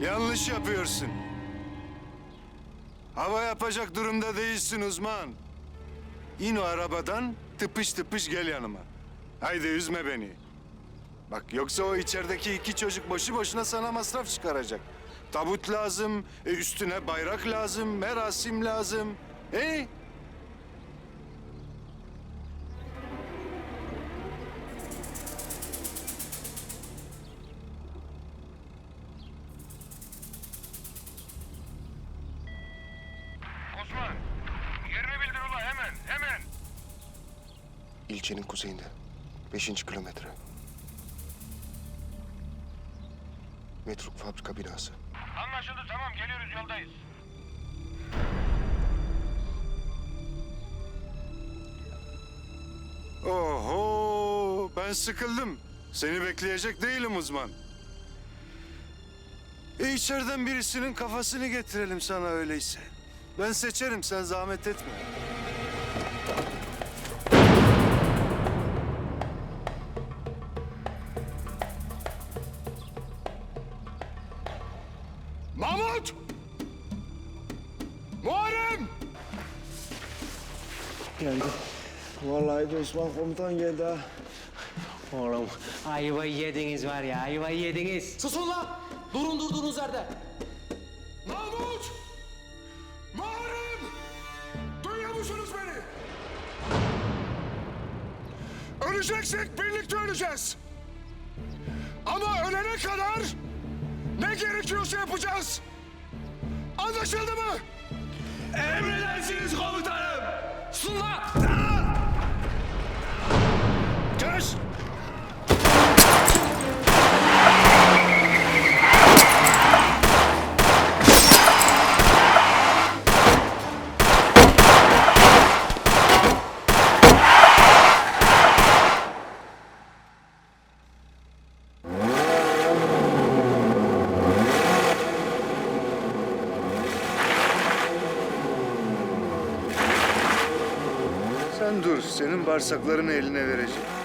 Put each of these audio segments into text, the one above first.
Yanlış yapıyorsun. Hava yapacak durumda değilsin uzman. İn o arabadan tıpış tıpış gel yanıma. Haydi üzme beni. Bak yoksa o içerideki iki çocuk boşu boşuna sana masraf çıkaracak. Tabut lazım, e, üstüne bayrak lazım, merasim lazım. E? İlçenin kuzeyinde. Beşinci kilometre. Metruk fabrika binası. Anlaşıldı tamam, geliyoruz yoldayız. Oho, ben sıkıldım. Seni bekleyecek değilim uzman. E içeriden birisinin kafasını getirelim sana öyleyse. Ben seçerim, sen zahmet etme. Geldi. Vallahi de Osman komutan geldi ha. Oğlum ayvayı yediniz var ya ayvayı yediniz. Susun lan! Durun durduğunuz yerde. Mahmut! Muharrem! Duyuyor musunuz beni? Öleceksek birlikte öleceğiz. Ama ölene kadar ne gerekiyorsa yapacağız. Anlaşıldı mı? Emredersiniz komutanım! Susun lan! Kes! Sen dur, senin bağırsaklarını eline vereceğim.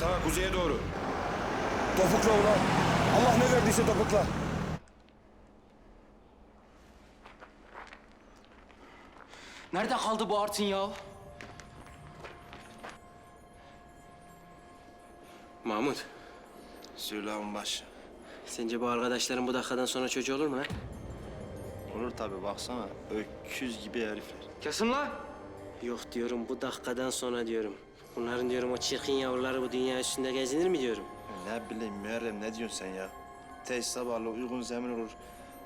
Sağa kuzeye doğru. Topukla ulan. Allah ne verdiyse topukla. Nerede kaldı bu Artin ya? Mahmut Söyle baş. sence bu arkadaşların bu dakikadan sonra çocuğu olur mu ha? Olur tabi baksana. Öküz gibi herifler. Kesin lan! Yok diyorum bu dakikadan sonra diyorum. Bunların diyorum o çirkin yavruları bu dünya üstünde gezinir mi diyorum. Ne bileyim Muharrem ne diyorsun sen ya? Tez sabahlı uygun zemin olur.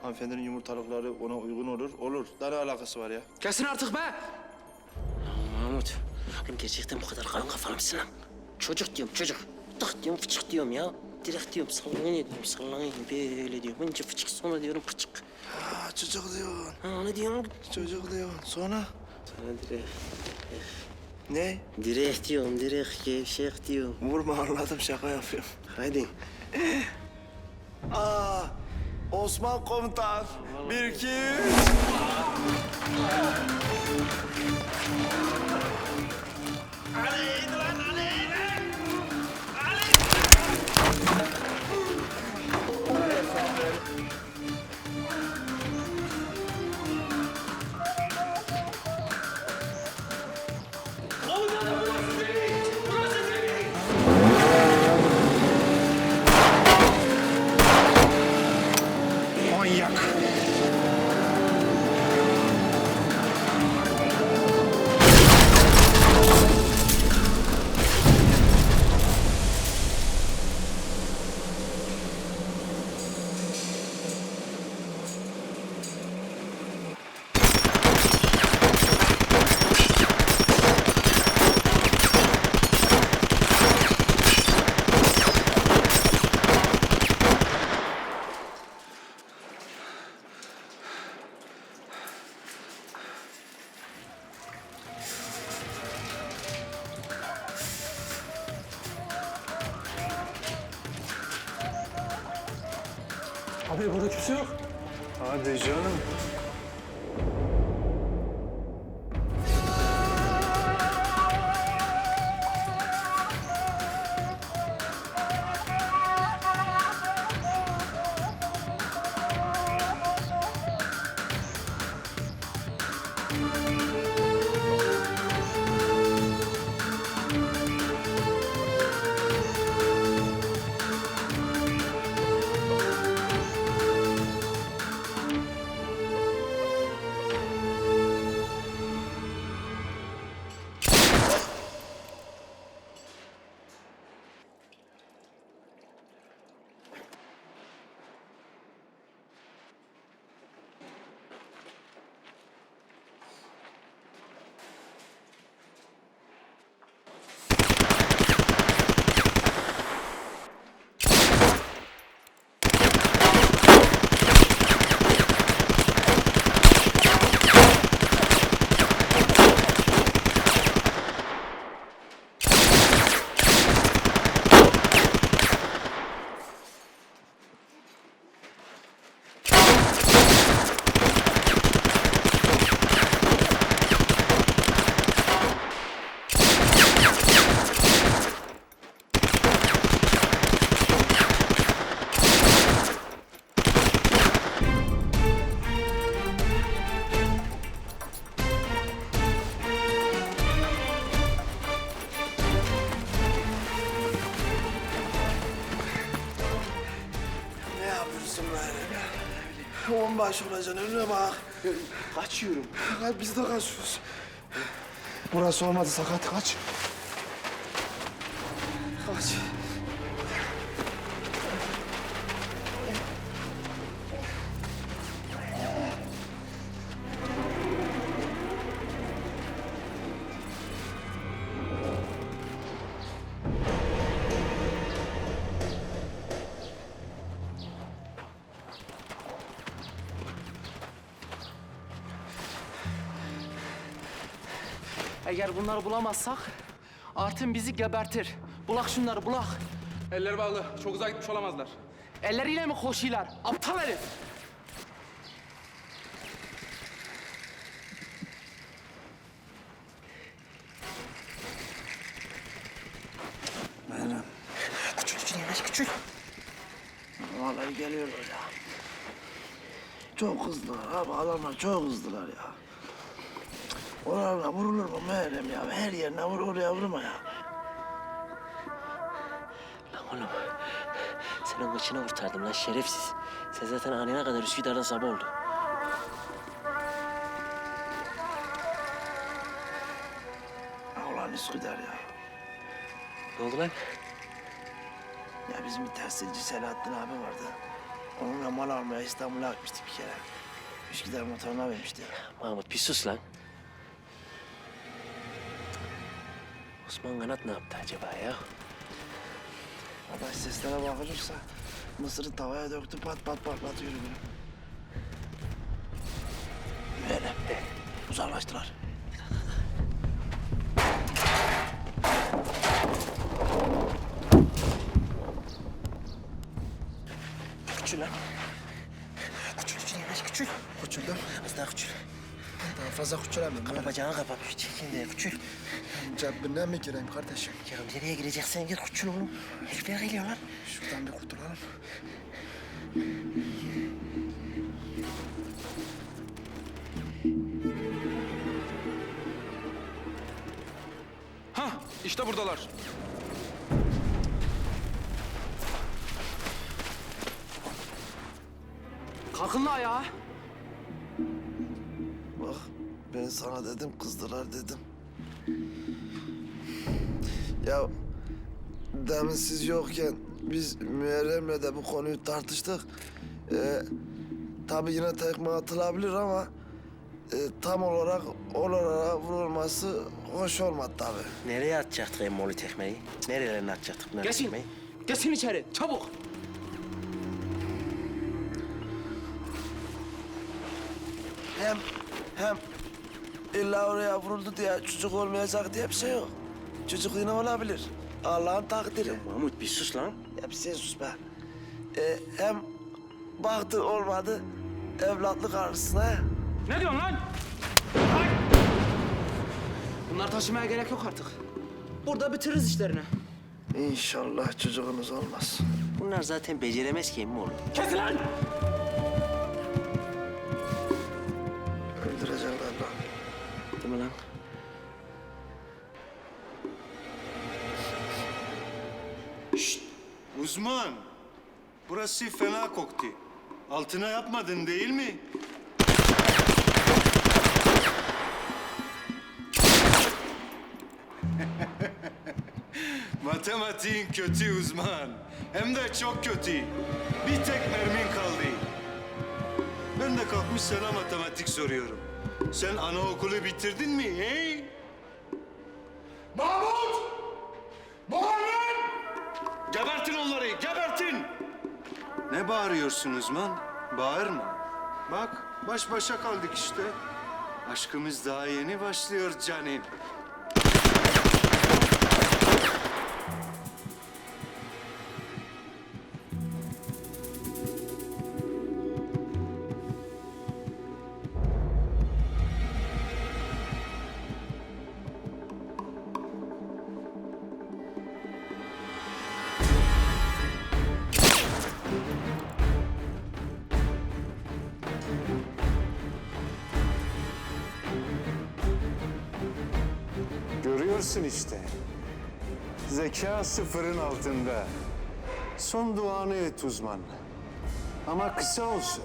Hanımefendinin yumurtalıkları ona uygun olur. Olur. Daha ne alakası var ya? Kesin artık be! Mahmut oğlum gerçekten bu kadar kalın kafalı mısın lan? Çocuk diyorum çocuk. Tık diyorum fıçık diyorum ya. Direkt diyorum sallanıyor diyorum sallanıyor böyle diyorum. Önce fıçık sonra diyorum fıçık. Aa, çocuk diyorsun. Ha ne diyorum? Çocuk diyorsun. Sonra? Sana direkt. Ne? Direkt diyorum direkt gevşek diyorum. Vurma anladım şaka yapıyorum. Haydi. Aa, Osman komutan. Bir iki üç. Onbaş olacaksın önüne bak. Kaçıyorum. Biz de kaçıyoruz. Burası olmadı sakat kaç. Kaç. Eğer bunları bulamazsak Artin bizi gebertir. Bulak şunları bulak. Eller bağlı. Çok uzağa gitmiş olamazlar. Elleriyle mi koşuyorlar? Aptal herif. Küçül küçül yanaş küçül. Vallahi geliyorlar ya. Çok hızlılar abi adamlar çok hızlılar ya. Oralarına vurulur mu Meryem ya? Her yerine vur oraya vurma ya. Lan oğlum senin kıçını kurtardım lan şerefsiz. Sen zaten anına kadar Üsküdar'da sabah oldu. Ya ulan Üsküdar ya. Ne oldu lan? Ya bizim bir tekstilci Selahattin abi vardı. Onunla mal almaya İstanbul'a gitmiştik bir kere. Üsküdar motoruna vermişti. Mahmut bir sus lan. Osman Kanat ne yaptı acaba ya? Adaş seslere bakılırsa mısırı tavaya döktü pat pat patlatıyor bunu. Böyle. Uzaklaştılar. Küçül lan. Küçül küçül yanaş küçül. Küçüldüm. Az daha küçül. Daha fazla küçülemem. Kapa bacağını kapa. Çekin de küçül. Cebinden mi gireyim kardeşim? Ya nereye gireceksen gir küçül oğlum. Herifler geliyorlar. Şuradan bir kurtulalım. Hah, işte buradalar. Kalkın la ayağa. Ben sana dedim kızdılar dedim. Ya demin siz yokken biz Müerrem'le de bu konuyu tartıştık. Ee, tabii yine tekme atılabilir ama e, tam olarak oralara vurulması hoş olmadı tabii. Nereye atacaktık emmoli tekmeyi? Nerelerine atacaktık bunları Geçin. tekmeyi? Geçin içeri. Çabuk. Hem hem illa oraya vuruldu diye çocuk olmayacak diye bir şey yok. Çocuk yine olabilir. Allah'ın takdiri. Mahmut bir sus lan. Ya bir sen sus be. Ee, hem baktı olmadı. Evlatlık arasına. Ne diyorsun lan? Bunları taşımaya gerek yok artık. Burada bitiririz işlerini. İnşallah çocuğunuz olmaz. Bunlar zaten beceremez ki emmi oğlum. Kes lan! Uzman, burası fena koktu. Altına yapmadın değil mi? Matematiğin kötü uzman. Hem de çok kötü. Bir tek mermin kaldı. Ben de kalkmış sana matematik soruyorum. Sen anaokulu bitirdin mi hey? Mahmut! Muhammed! Gebertin onları, gebertin! Ne bağırıyorsun uzman? Bağırma. Bak, baş başa kaldık işte. Aşkımız daha yeni başlıyor canim. Görüyorsun işte. Zeka sıfırın altında. Son duanı et uzman. Ama kısa olsun.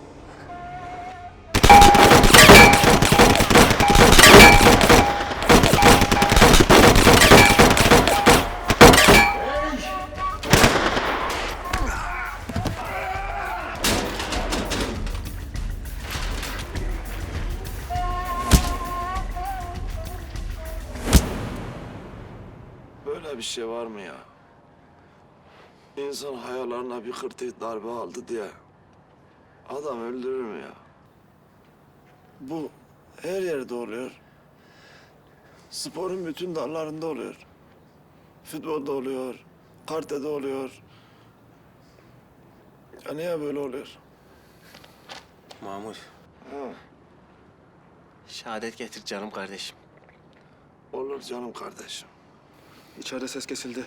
Şey var mı ya? İnsan hayallerine bir kırtık darbe aldı diye adam öldürür mü ya? Bu her yerde oluyor. Sporun bütün dallarında oluyor. Futbolda oluyor, kartede oluyor. Ya niye böyle oluyor? Mahmut. Şehadet getir canım kardeşim. Olur canım kardeşim. İçeride ses kesildi.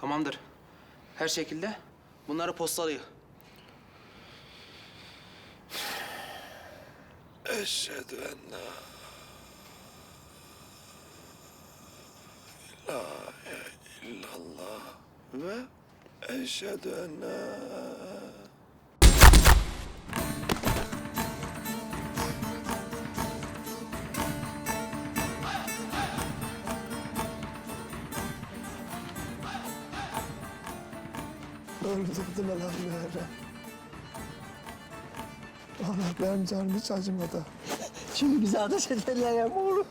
Tamamdır. Her şekilde bunları postalayın. Eşhedü en la ilahe illallah ve eşhedü enne Öldürdüm lan Meğer'e. Allah benim canım hiç acımadı. Şimdi bize ateş ederler ya oğlum.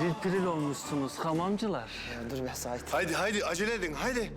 Piril piril olmuşsunuz hamamcılar. Haydi haydi acele edin haydi.